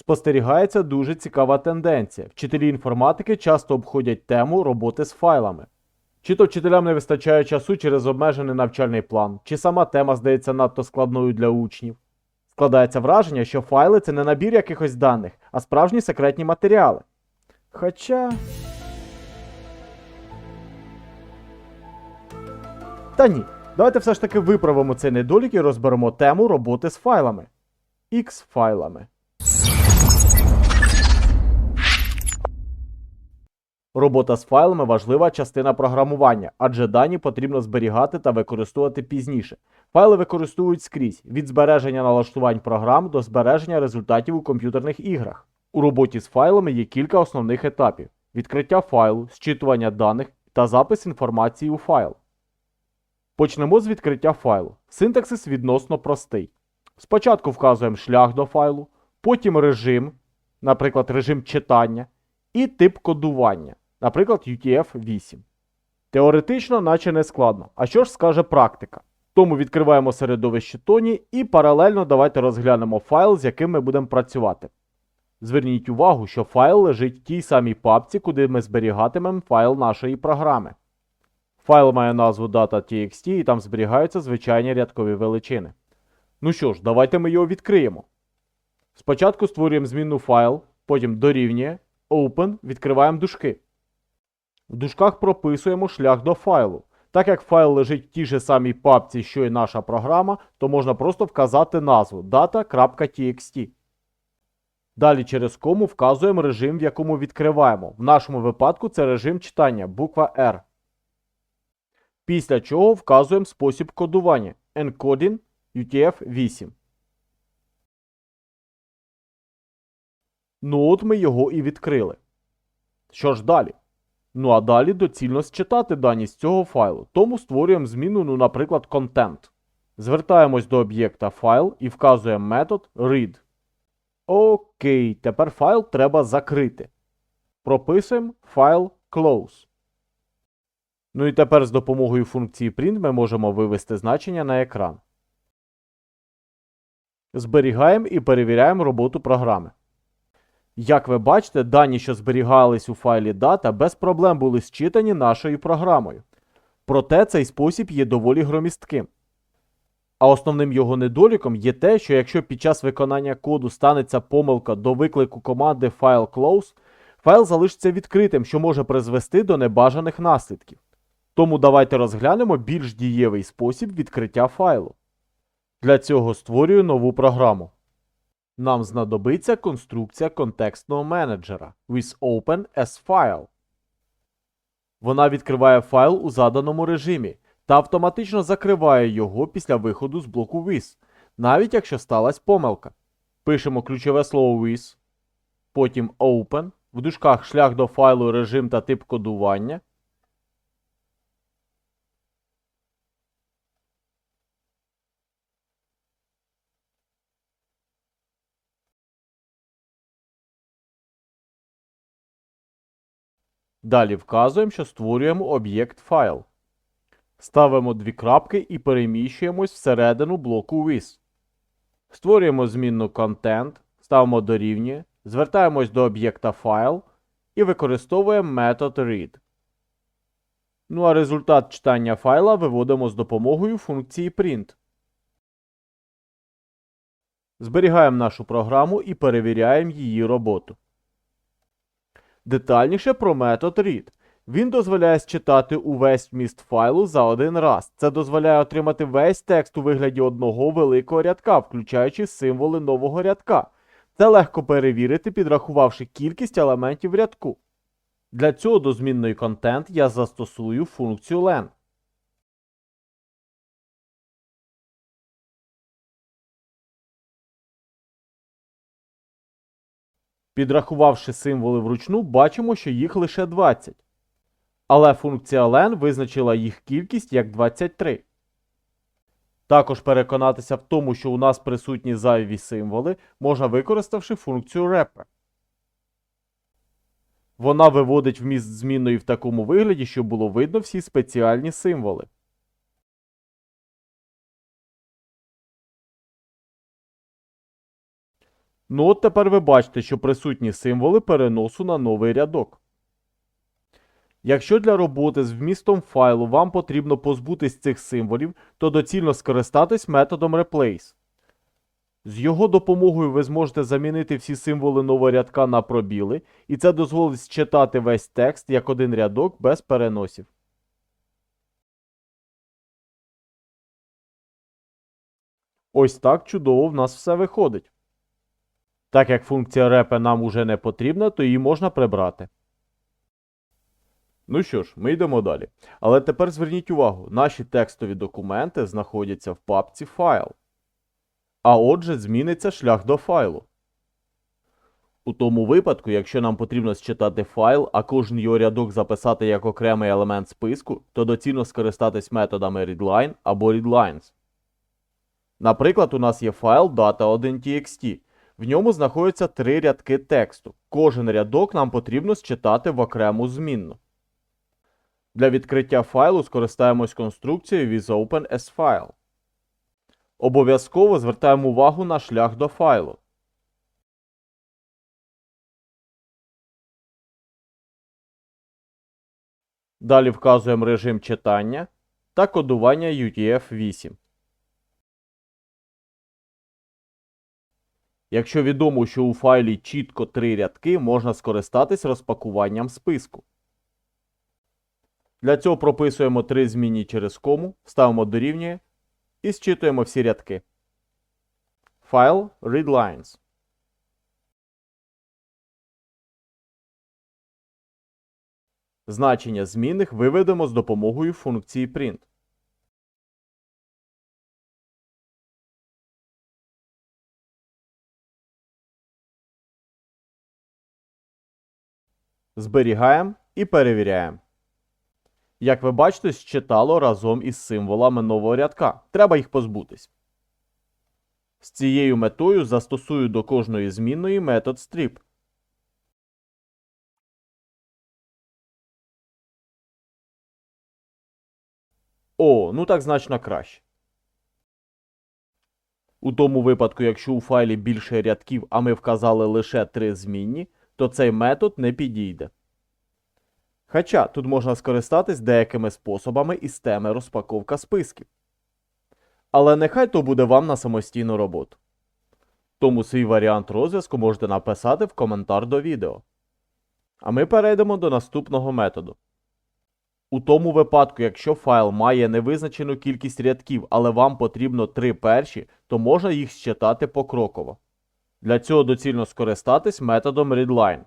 Спостерігається дуже цікава тенденція. Вчителі інформатики часто обходять тему роботи з файлами. Чи то вчителям не вистачає часу через обмежений навчальний план, чи сама тема здається надто складною для учнів. Складається враження, що файли це не набір якихось даних, а справжні секретні матеріали. Хоча. Та ні, давайте все ж таки виправимо цей недолік і розберемо тему роботи з файлами. X файлами. Робота з файлами важлива частина програмування, адже дані потрібно зберігати та використовувати пізніше. Файли використовують скрізь від збереження налаштувань програм до збереження результатів у комп'ютерних іграх. У роботі з файлами є кілька основних етапів: відкриття файлу, зчитування даних та запис інформації у файл. Почнемо з відкриття файлу. Синтаксис відносно простий. Спочатку вказуємо шлях до файлу, потім режим, наприклад, режим читання, і тип кодування, наприклад, UTF-8. Теоретично, наче не складно. А що ж скаже практика? Тому відкриваємо середовище Тоні і паралельно давайте розглянемо файл, з яким ми будемо працювати. Зверніть увагу, що файл лежить в тій самій папці, куди ми зберігатимемо файл нашої програми. Файл має назву data.txt і там зберігаються звичайні рядкові величини. Ну що ж, давайте ми його відкриємо. Спочатку створюємо змінну файл, потім дорівнює, open, відкриваємо дужки. В дужках прописуємо шлях до файлу. Так як файл лежить в тій же самій папці, що і наша програма, то можна просто вказати назву data.txt. Далі через кому вказуємо режим, в якому відкриваємо. В нашому випадку це режим читання, буква R. Після чого вказуємо спосіб кодування encoding UTF-8. Ну от ми його і відкрили. Що ж далі? Ну а далі доцільно считати дані з цього файлу, тому створюємо зміну, ну, наприклад, content. Звертаємось до об'єкта файл і вказуємо метод read. Окей, тепер файл треба закрити. Прописуємо файл close. Ну і тепер з допомогою функції print ми можемо вивести значення на екран. Зберігаємо і перевіряємо роботу програми. Як ви бачите, дані, що зберігались у файлі data, без проблем були зчитані нашою програмою. Проте цей спосіб є доволі громістким. А основним його недоліком є те, що якщо під час виконання коду станеться помилка до виклику команди file close, файл залишиться відкритим, що може призвести до небажаних наслідків. Тому давайте розглянемо більш дієвий спосіб відкриття файлу. Для цього створюю нову програму. Нам знадобиться конструкція контекстного менеджера with open as file. Вона відкриває файл у заданому режимі та автоматично закриває його після виходу з блоку with, навіть якщо сталася помилка. Пишемо ключове слово with, потім open, в дужках шлях до файлу режим та тип кодування. Далі вказуємо, що створюємо об'єкт файл. Ставимо дві крапки і переміщуємось всередину блоку with. Створюємо змінну content, ставимо дорівнює, звертаємось до об'єкта файл і використовуємо метод read. Ну а результат читання файла виводимо з допомогою функції print. Зберігаємо нашу програму і перевіряємо її роботу. Детальніше про метод read. Він дозволяє считати увесь вміст файлу за один раз. Це дозволяє отримати весь текст у вигляді одного великого рядка, включаючи символи нового рядка. Це легко перевірити, підрахувавши кількість елементів рядку. Для цього до змінної контент я застосую функцію len. Підрахувавши символи вручну, бачимо, що їх лише 20. Але функція len визначила їх кількість як 23. Також переконатися в тому, що у нас присутні зайві символи, можна використавши функцію wrapper. Вона виводить вміст змінної в такому вигляді, щоб було видно всі спеціальні символи. Ну от тепер ви бачите, що присутні символи переносу на новий рядок. Якщо для роботи з вмістом файлу вам потрібно позбутись цих символів, то доцільно скористатись методом Replace. З його допомогою ви зможете замінити всі символи нового рядка на пробіли, і це дозволить считати весь текст як один рядок без переносів. Ось так чудово в нас все виходить. Так як функція репе нам уже не потрібна, то її можна прибрати. Ну що ж, ми йдемо далі. Але тепер зверніть увагу, наші текстові документи знаходяться в папці файл. А отже, зміниться шлях до файлу. У тому випадку, якщо нам потрібно считати файл, а кожен його рядок записати як окремий елемент списку, то доцільно скористатись методами readline або readlines. Наприклад, у нас є файл data1.txt. В ньому знаходяться три рядки тексту. Кожен рядок нам потрібно считати в окрему змінну. Для відкриття файлу скористаємось конструкцією withOpenAsFile. Обов'язково звертаємо увагу на шлях до файлу. Далі вказуємо режим читання та кодування UTF-8. Якщо відомо, що у файлі чітко три рядки, можна скористатись розпакуванням списку. Для цього прописуємо три змінні через кому, ставимо дорівнює і зчитуємо всі рядки. Файл readlines. Значення змінних виведемо з допомогою функції print. Зберігаємо і перевіряємо. Як ви бачите, считало разом із символами нового рядка. Треба їх позбутись. З цією метою застосую до кожної змінної метод strip. О, ну так значно краще. У тому випадку, якщо у файлі більше рядків, а ми вказали лише три змінні, то цей метод не підійде. Хоча тут можна скористатись деякими способами із теми розпаковка списків. Але нехай то буде вам на самостійну роботу. Тому свій варіант розв'язку можете написати в коментар до відео. А ми перейдемо до наступного методу. У тому випадку, якщо файл має невизначену кількість рядків, але вам потрібно три перші, то можна їх считати покроково. Для цього доцільно скористатись методом readline.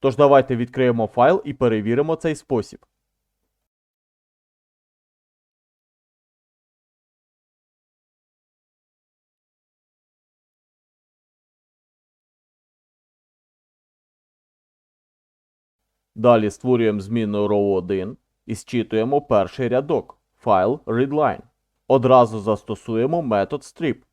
Тож давайте відкриємо файл і перевіримо цей спосіб. Далі створюємо змінну row1 і зчитуємо перший рядок файл readline. Одразу застосуємо метод strip.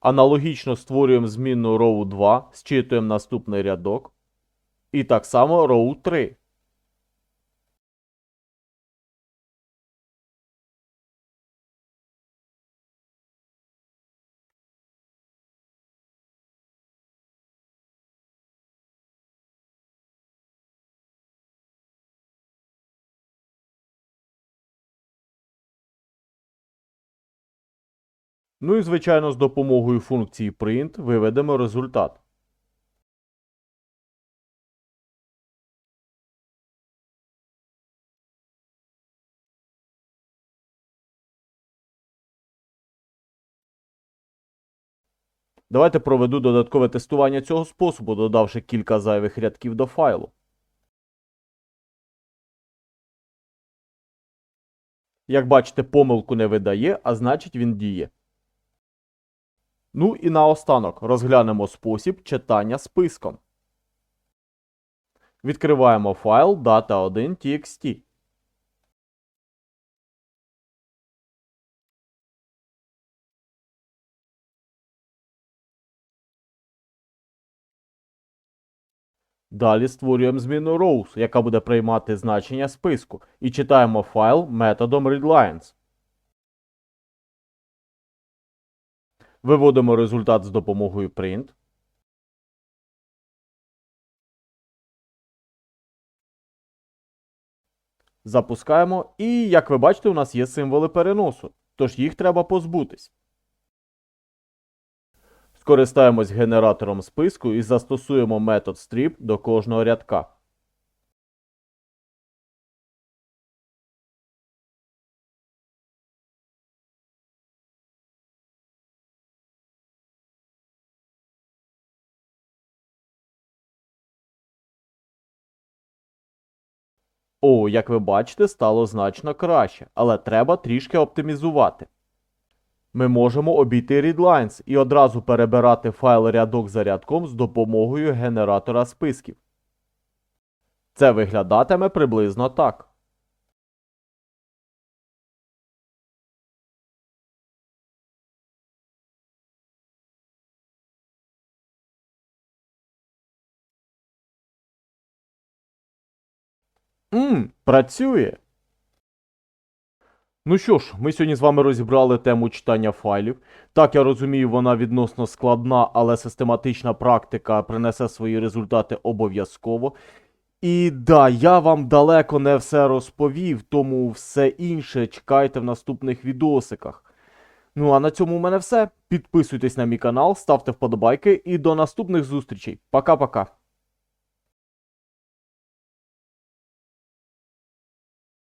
Аналогічно створюємо змінну row 2, зчитуємо наступний рядок. І так само row 3. Ну і, звичайно, з допомогою функції print виведемо результат. Давайте проведу додаткове тестування цього способу, додавши кілька зайвих рядків до файлу. Як бачите, помилку не видає, а значить він діє. Ну і наостанок розглянемо спосіб читання списком. Відкриваємо файл data1.txt. Далі створюємо зміну rows, яка буде приймати значення списку, і читаємо файл методом readlines. Виводимо результат з допомогою print. Запускаємо, і, як ви бачите, у нас є символи переносу, тож їх треба позбутись. Скористаємось генератором списку і застосуємо метод strip до кожного рядка. О, як ви бачите, стало значно краще, але треба трішки оптимізувати. Ми можемо обійти readlines і одразу перебирати файл рядок за рядком з допомогою генератора списків. Це виглядатиме приблизно так. Мм, працює. Ну що ж, ми сьогодні з вами розібрали тему читання файлів. Так, я розумію, вона відносно складна, але систематична практика принесе свої результати обов'язково. І да, я вам далеко не все розповів, тому все інше чекайте в наступних відосиках. Ну а на цьому у мене все. Підписуйтесь на мій канал, ставте вподобайки і до наступних зустрічей. Пока-пока.